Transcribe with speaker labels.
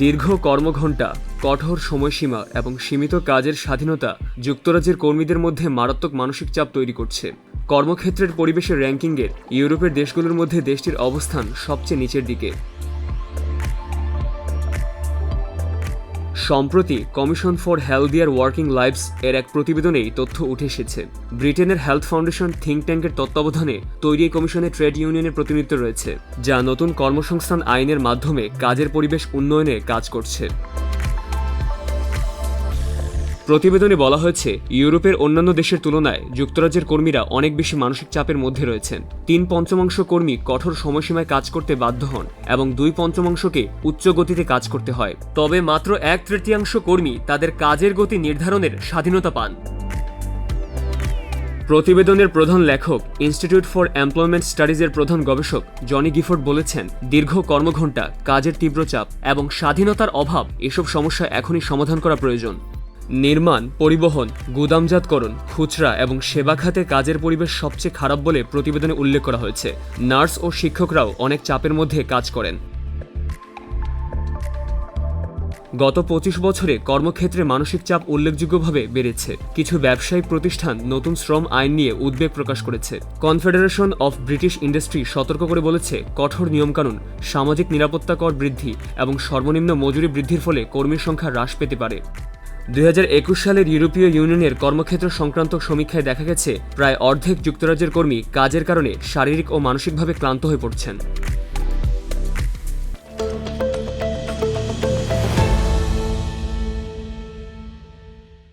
Speaker 1: দীর্ঘ কর্মঘণ্টা, কঠোর সময়সীমা এবং সীমিত কাজের স্বাধীনতা যুক্তরাজ্যের কর্মীদের মধ্যে মারাত্মক মানসিক চাপ তৈরি করছে। কর্মক্ষেত্রের পরিবেশের র্যাঙ্কিংয়ের ইউরোপের দেশগুলোর মধ্যে দেশটির অবস্থান সবচেয়ে নিচের দিকে। সম্প্রতি commission for healthier working lives এর এক প্রতিবেদনেই তথ্য উঠে এসেছে। ব্রিটেনের হেলথ ফাউন্ডেশন থিঙ্ক ট্যাঙ্কের তত্ত্বাবধানে তৈরি এই কমিশনে ট্রেড ইউনিয়নের প্রতিনিধিত্ব রয়েছে, যা নতুন কর্মসংস্থান আইনের মাধ্যমে কাজের পরিবেশ উন্নয়নে কাজ করছে। প্রতিবেদনে বলা হয়েছে, ইউরোপের অন্যান্য দেশের তুলনায় যুক্তরাজ্যের কর্মীরা অনেক বেশি মানসিক চাপের মধ্যে রয়েছেন। তিন পঞ্চমাংশ কর্মী কঠোর সময়সীমায় কাজ করতে বাধ্য হন এবং দুই পঞ্চমাংশকে উচ্চ গতিতে কাজ করতে হয়। তবে মাত্র এক তৃতীয়াংশ কর্মী তাদের কাজের গতি নির্ধারণের স্বাধীনতা পান। প্রতিবেদনের প্রধান লেখক, ইনস্টিটিউট ফর এমপ্লয়মেন্ট স্টাডিজের প্রধান গবেষক জনি গিফোর্ড বলেছেন, দীর্ঘ কর্মঘণ্টা কাজের তীব্র চাপ এবং স্বাধীনতার অভাব এসব সমস্যা এখনই সমাধান করা প্রয়োজন। নির্মাণ, পরিবহন গুদামজাতকরণ খুচরা এবং সেবা খাতে কাজের পরিবেশ সবচেয়ে খারাপ বলে প্রতিবেদনে উল্লেখ করা হয়েছে। নার্স ও শিক্ষকরাও অনেক চাপের মধ্যে কাজ করেন। গত পঁচিশ বছরে কর্মক্ষেত্রে মানসিক চাপ উল্লেখযোগ্যভাবে বেড়েছে। কিছু ব্যবসায়িক প্রতিষ্ঠান নতুন শ্রম আইন নিয়ে উদ্বেগ প্রকাশ করেছে। কনফেডারেশন অফ ব্রিটিশ ইন্ডাস্ট্রি সতর্ক করে বলেছে, কঠোর নিয়মকানুন, সামাজিক নিরাপত্তা কর বৃদ্ধি এবং সর্বনিম্ন মজুরি বৃদ্ধির ফলে কর্মীর সংখ্যা হ্রাস পেতে পারে। দুই হাজার একুশ সালের ইউরোপীয় ইউনিয়নের কর্মক্ষেত্র সংক্রান্ত সমীক্ষায় দেখা গেছে, প্রায় অর্ধেক যুক্তরাজ্যের কর্মী কাজের কারণে শারীরিক ও মানসিকভাবে ক্লান্ত হয়ে পড়ছেন।